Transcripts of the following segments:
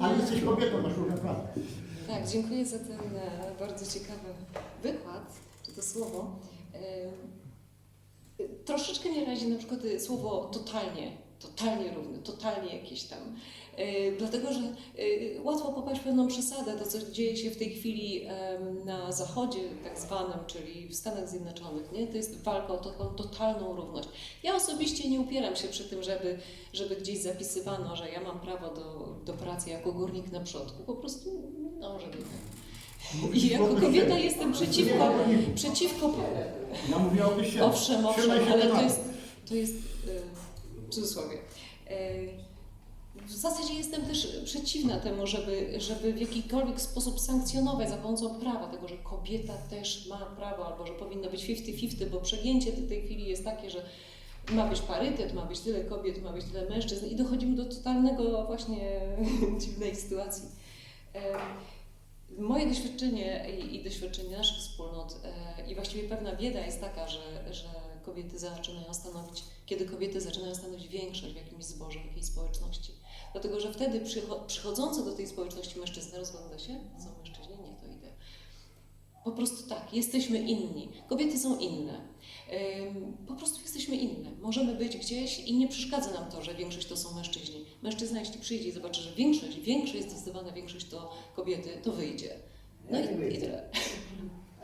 Ale jesteś kobietą, masz różne prawa. Tak, dziękuję za ten e, bardzo ciekawy wykład, czy to słowo. E, Troszeczkę mnie razi na przykład e, słowo totalnie, totalnie równy, totalnie jakieś tam. E, Dlatego, że e, łatwo popaść w pewną przesadę, to co dzieje się w tej chwili na zachodzie tak zwanym, czyli w Stanach Zjednoczonych, nie? to jest walka o taką totalną równość. Ja osobiście nie upieram się przy tym, żeby, żeby gdzieś zapisywano, że ja mam prawo do, do pracy jako górnik na przodku. Po prostu no, żeby I jako kobieta jestem przeciwko, przeciwko Ja mówię o owszem, owszem, ale to jest, to jest e, cudzysłowie. E, W zasadzie jestem też przeciwna temu, żeby, żeby w jakikolwiek sposób sankcjonować za pomocą prawa tego, że kobieta też ma prawo, albo że powinno być 50-50, bo przegięcie w tej chwili jest takie, że ma być parytet, ma być tyle kobiet, ma być tyle mężczyzn i dochodzimy do totalnego właśnie dziwnej sytuacji. Moje doświadczenie i, i doświadczenie naszych wspólnot e, i właściwie pewna bieda jest taka, że, że kobiety zaczynają stanowić, kiedy kobiety zaczynają stanowić większość w jakimś zborze, w jakiejś społeczności. Dlatego, że wtedy przycho- przychodzący do tej społeczności mężczyzna rozgląda się, są mężczyźni, niech to idę. Po prostu tak, jesteśmy inni. Kobiety są inne. Po prostu jesteśmy inne. Możemy być gdzieś i nie przeszkadza nam to, że większość to są mężczyźni. Mężczyzna, jeśli przyjdzie i zobaczy, że większość, większość, zdecydowana większość to kobiety, to wyjdzie. No Ja i, i tyle.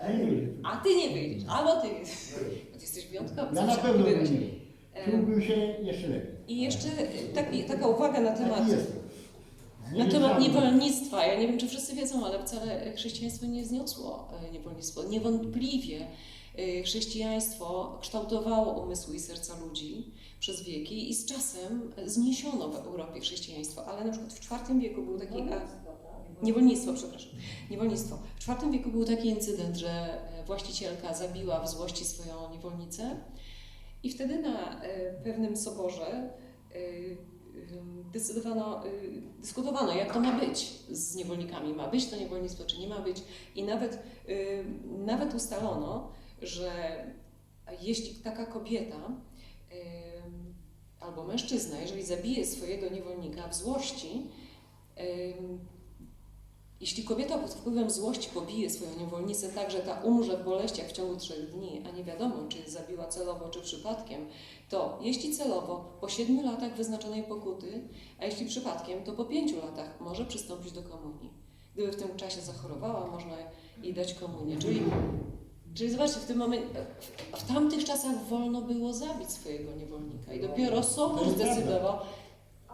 Ja nie wyjdę. A ty nie wyjdziesz, albo ty. Bo ty jesteś wyjątkowy. Ja na pewno nie. Ym, Czułbym się jeszcze lepiej. I jeszcze taki, taka uwaga na temat. Na temat niewolnictwa. Ja nie wiem, czy wszyscy wiedzą, ale wcale chrześcijaństwo nie zniosło e, niewolnictwo. Niewątpliwie e, chrześcijaństwo kształtowało umysły i serca ludzi przez wieki i z czasem zniesiono w Europie chrześcijaństwo. Ale na przykład w IV wieku był taki... niewolnictwo, przepraszam. Niewolnictwo. W IV wieku był taki incydent, że e, właścicielka zabiła w złości swoją niewolnicę i wtedy na e, pewnym soborze e, decydowano, dyskutowano, jak to ma być z niewolnikami. Ma być to niewolnictwo, czy nie ma być. I nawet, nawet ustalono, że jeśli taka kobieta albo mężczyzna, jeżeli zabije swojego niewolnika w złości, jeśli kobieta pod wpływem złości pobije swoją niewolnicę tak, że ta umrze w boleściach w ciągu trzech dni, a nie wiadomo, czy zabiła celowo, czy przypadkiem, to jeśli celowo, po siedmiu latach wyznaczonej pokuty, a jeśli przypadkiem, to po pięciu latach może przystąpić do komunii. Gdyby w tym czasie zachorowała, można jej dać komunię. Czyli, czyli zobaczcie, w tym momencie, w, w tamtych czasach wolno było zabić swojego niewolnika i dopiero sobór zdecydował,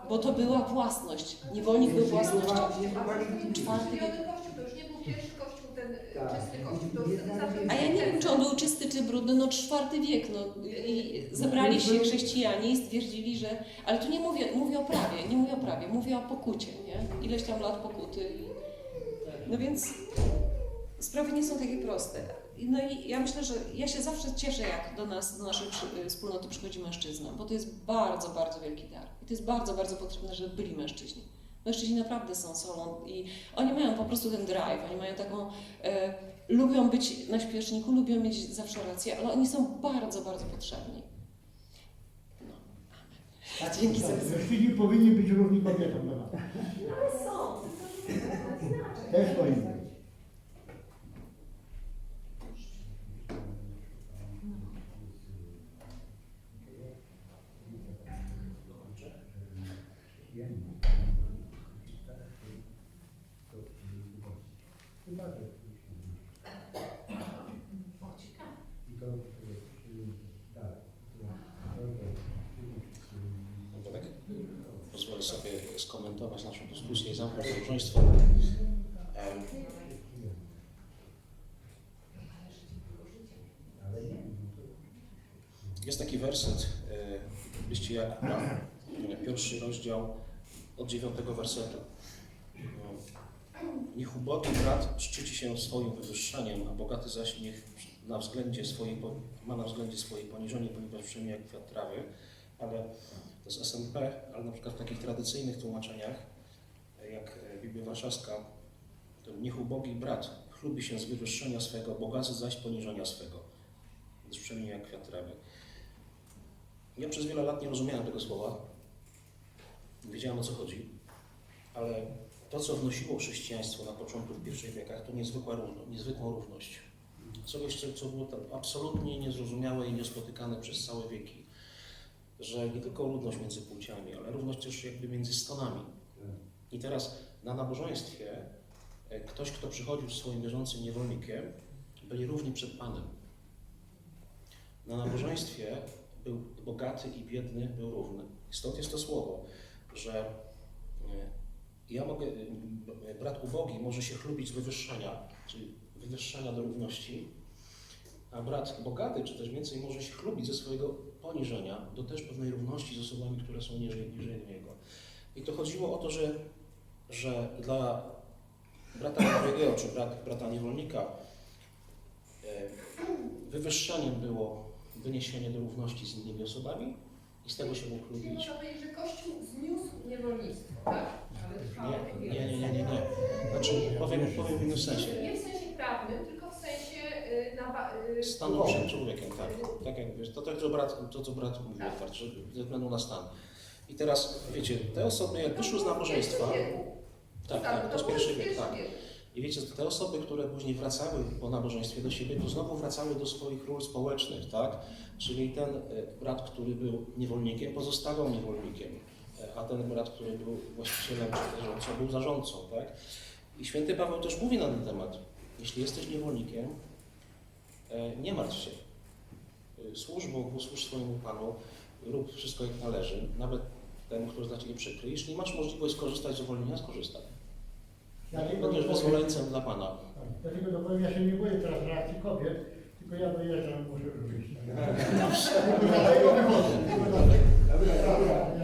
bo to była własność. Niewolnik był własnością. Czwarty wiek. kościół to już nie był pierwszy kościół, ten y, Tak. czysty kościół, to już wtedy zawsze A ja nie wiem, czy on był czysty, czy brudny, no czwarty wiek, no i zebrali się chrześcijanie i stwierdzili, że, ale tu nie mówię, mówię o prawie, nie mówię o prawie, mówię o pokucie, nie? Ileś tam lat pokuty. i- No więc sprawy nie są takie proste. No i ja myślę, że ja się zawsze cieszę, jak do nas, do naszej przy- wspólnoty przychodzi mężczyzna, bo to jest bardzo, bardzo wielki dar. I to jest bardzo, bardzo potrzebne, żeby byli mężczyźni. Mężczyźni naprawdę są solą i oni mają po prostu ten drive, oni mają taką, e, lubią być na śpieszniku, lubią mieć zawsze rację, ale oni są bardzo, bardzo potrzebni. No. Tak, Dzięki za. Mężczyźni powinni być równi kobietom. Dobra. Ale są, tylko że inaczej. Też powinni pozwolę sobie skomentować naszą dyskusję i zamknąć małżeństwo. Jest taki werset e, w liście Jakuba, e, pierwszy rozdział od dziewiątego wersetu. E, Niech ubogi brat szczyci się swoim wywyższaniem, a bogaty zaś niech na względzie swojej, ma na względzie swoje poniżenie, ponieważ przyjmie jak kwiat trawy, ale to jest SMP, ale na przykład w takich tradycyjnych tłumaczeniach, e, jak e, Biblia Warszawska, to niech ubogi brat chlubi się z wywyższenia swego, bogaty zaś poniżenia swego. Jest przemienia kwiat trawy. Ja przez wiele lat nie rozumiałem tego słowa. Nie wiedziałem o co chodzi, ale to, co wnosiło chrześcijaństwo na początku w pierwszych wiekach, to niezwykła równość, niezwykłą równość. Coś, co- co było absolutnie niezrozumiałe i niespotykane przez całe wieki. Że nie tylko równość między płciami, ale równość też jakby między stonami. I teraz na nabożeństwie e, ktoś, kto przychodził z swoim wierzącym niewolnikiem, byli równi przed Panem. Na nabożeństwie był bogaty i biedny, był równy. Stąd jest to słowo, że e, ja mogę, brat ubogi może się chlubić z wywyższenia, czyli wywyższenia do równości, a brat bogaty, czy też więcej, może się chlubić ze swojego poniżenia do też pewnej równości z osobami, które są niżej, niżej niego. I to chodziło o to, że, że dla brata drugiego, czy brat, brata niewolnika e, wywyższeniem było wyniesienie do równości z innymi osobami i z tego się mógł chlubić. można powiedzieć, że Kościół zniósł niewolnictwo, tak? Nie, nie, nie, nie, nie. Znaczy, powiem, powiem w innym sensie. Nie w sensie prawnym, tylko w sensie y, na, ba- y, Stanu przed człowiekiem, tak. Tak jak wiesz, to tak, co brat, to co brat mówił Tak. otwarcie, że ze względu na stan. I teraz, wiecie, te osoby jak wyszły z nabożeństwa, tak, tak, to jest pierwszy wiek, tak. I wiecie, te osoby, które później wracały po nabożeństwie do siebie, to znowu wracały do swoich ról społecznych, tak? Czyli ten e, brat, który był niewolnikiem, pozostawał niewolnikiem, e, a ten brat, który był właścicielem czy zarządcą, był zarządcą, tak? I święty Paweł też mówi na ten temat. Jeśli jesteś niewolnikiem, nie martw się. E, Służ Bogu, służ swojemu Panu, rób wszystko jak należy, nawet temu, który za Ciebie przykry. Jeśli masz możliwość skorzystać z uwolnienia, skorzystaj. Ja Będziesz wyzwoleńcem dla Pana. Tak, Ja tylko dopowiem, ja się nie boję teraz reakcji kobiet, tylko ja dojeżdżam, muszę wyjść. Tylko dlatego wychodzę. Tylko dlatego. Dobra, wiem.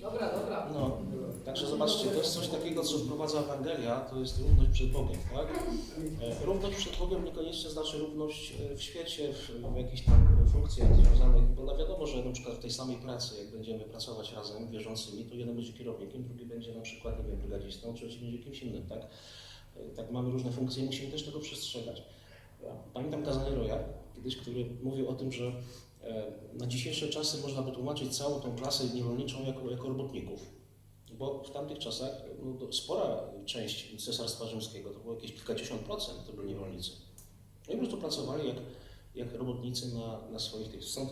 Dobra, dobra. No, także zobaczcie, to jest coś takiego, co wprowadza Ewangelia, to jest równość przed Bogiem, tak? E, Równość przed Bogiem niekoniecznie znaczy równość e, w świecie, w, w jakichś tam funkcjach związanych, bo no wiadomo, że na przykład w tej samej pracy, jak będziemy pracować razem, wierzącymi, to jeden będzie kierownikiem, drugi będzie na przykład, nie wiem, brygadzistą, trzeci będzie kimś innym, tak? E, Tak mamy różne funkcje i musimy też tego przestrzegać. Pamiętam kazanie Roya, kiedyś, który mówił o tym, że na dzisiejsze czasy można by tłumaczyć całą tą klasę niewolniczą jako, jako robotników. Bo w tamtych czasach no, spora część Cesarstwa Rzymskiego, to było jakieś kilkadziesiąt procent, to byli niewolnicy. No i po prostu pracowali jak, jak robotnicy na, na swoich tych. Stąd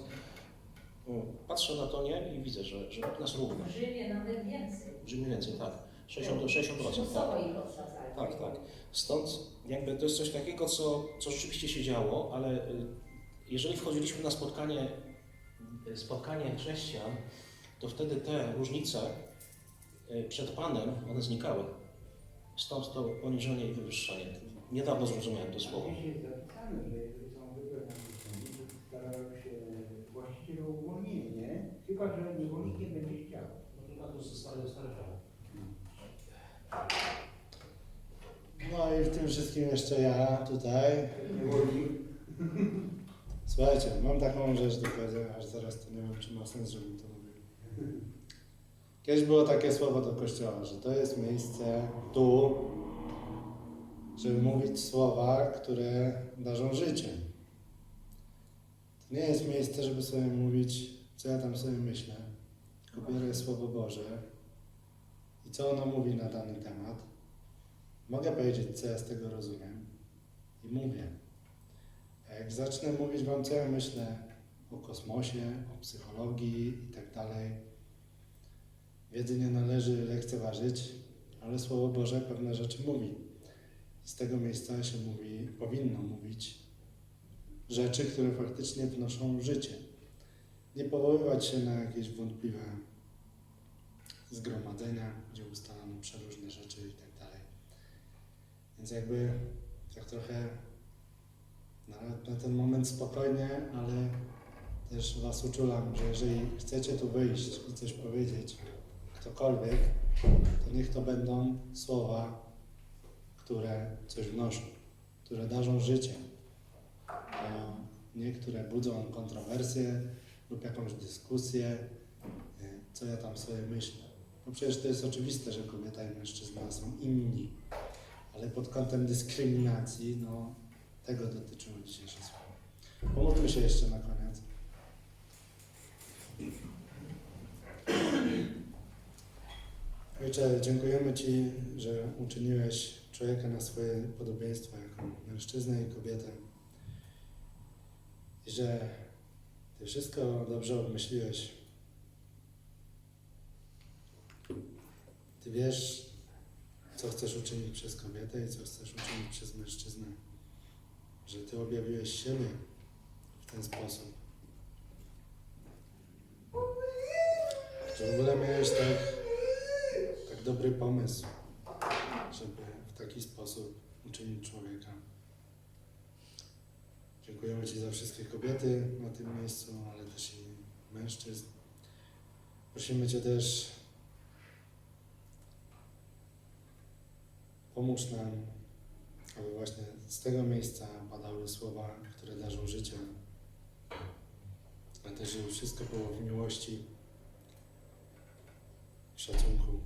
mm, patrzę na to nie i widzę, że, że nas równo. W Rzymie nawet więcej. Brzmi więcej, tak. 60 do 60%. Tak. Przymusowo ich odsadzali. Tak, tak. Stąd jakby to jest coś takiego, co, co rzeczywiście się działo, ale y, jeżeli wchodziliśmy na spotkanie, spotkanie chrześcijan, to wtedy te różnice y, przed Panem, one znikały. Stąd to poniżenie i wywyższenie. Niedawno zrozumiałem to słowo. To uwolnienie, nie? Chyba, że niewolnikiem będzie chciał. To stare, stare prawo. No i w tym wszystkim jeszcze ja tutaj. Niewolnik. Słuchajcie, mam taką rzecz do powiedzenia, aż zaraz to nie wiem, czy ma sens, żebym to mówił. Kiedyś było takie słowo do kościoła, że to jest miejsce tu, żeby mówić słowa, które darzą życie. To nie jest miejsce, żeby sobie mówić, co ja tam sobie myślę. Biorę Słowo Boże i co ono mówi na dany temat. Mogę powiedzieć, co ja z tego rozumiem i mówię. Jak zacznę mówić Wam, co ja myślę o kosmosie, o psychologii i tak dalej, wiedzy nie należy lekceważyć, ale Słowo Boże pewne rzeczy mówi. Z tego miejsca się mówi, powinno mówić rzeczy, które faktycznie wnoszą życie. Nie powoływać się na jakieś wątpliwe zgromadzenia, gdzie ustalano przeróżne rzeczy i tak dalej. Więc jakby tak trochę na, na ten moment spokojnie, ale też Was uczulam, że jeżeli chcecie tu wyjść i coś powiedzieć, ktokolwiek, to niech to będą słowa, które coś wnoszą, które darzą życie, nie które budzą kontrowersje lub jakąś dyskusję, y, co ja tam sobie myślę. No przecież to jest oczywiste, że kobieta i mężczyzna są inni, ale pod kątem dyskryminacji, no tego dotyczyło dzisiejsze słowo. Pomódlmy się jeszcze na koniec. Ojcze, dziękujemy Ci, że uczyniłeś człowieka na swoje podobieństwo jako mężczyznę i kobietę. I że Ty wszystko dobrze obmyśliłeś. Ty wiesz, co chcesz uczynić przez kobietę i co chcesz uczynić przez mężczyznę. Że Ty objawiłeś siebie w ten sposób. Że w ogóle miałeś tak, tak dobry pomysł, żeby w taki sposób uczynić człowieka. Dziękujemy Ci za wszystkie kobiety na tym miejscu, ale też i mężczyzn. Prosimy Cię też, pomóż nam, aby właśnie z tego miejsca padały słowa, które darzą życie, ale też żeby wszystko było w miłości, szacunku